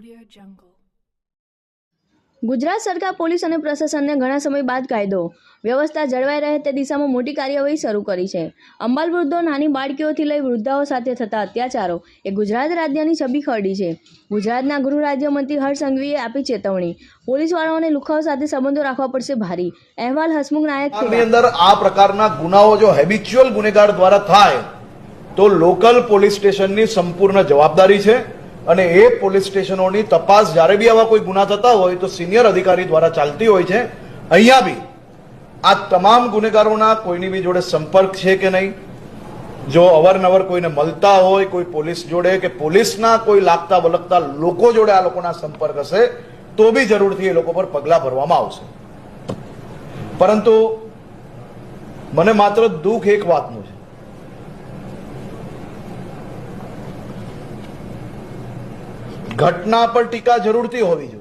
Audio Jungle. Gujarat સરકાર police અને પ્રશાસનને ઘણા સમય બાદ કાયદો. વ્યવસ્થા જળવાઈ રહે તે દિશામાં મોટી કાર્યવાહી શરૂ કરી છે. અંબાલ વૃદ્ધો નાની બાળકીઓથી લઈ વૃદ્ધાઓ સાથે થતા અત્યાચારો એ ગુજરાત રાજ્યની છબી ખરડી છે. ગુજરાતના ગૃહ રાજ્યમંત્રી હર્ષ સંઘવીએ આપી ચેતવણી. પોલીસવાળાઓને લુખાઓ સાથે સંબંધો રાખવા પડશે ભારી. અહેવાલ હસમુખ નાયક. અંદર આ પ્રકારના ગુનાઓ જો હેબિચ્યુઅલ ગુનેગાર દ્વારા થાય તો લોકલ પોલીસ સ્ટેશનની સંપૂર્ણ જવાબદારી છે. અને એ પોલીસ સ્ટેશનોની તપાસ જ્યારે બી આવા કોઈ ગુના થતા હોય તો સિનિયર અધિકારી દ્વારા ચાલતી હોય છે. અહીંયા બી આ તમામ ગુનેગારોના કોઈની બી જોડે સંપર્ક છે કે નહીં? જો અવારનવાર કોઈને મળતા હોય, કોઈ પોલીસ જોડે કે પોલીસના કોઈ લાગતા વલગતા લોકો જોડે આ લોકોના સંપર્ક હશે, તો બી જરૂરથી એ લોકો પર પગલાં ભરવામાં આવશે. પરંતુ મને માત્ર દુઃખ એક વાતનું છે. ઘટના પર ટીકા જરૂરથી હોવી જોઈએ.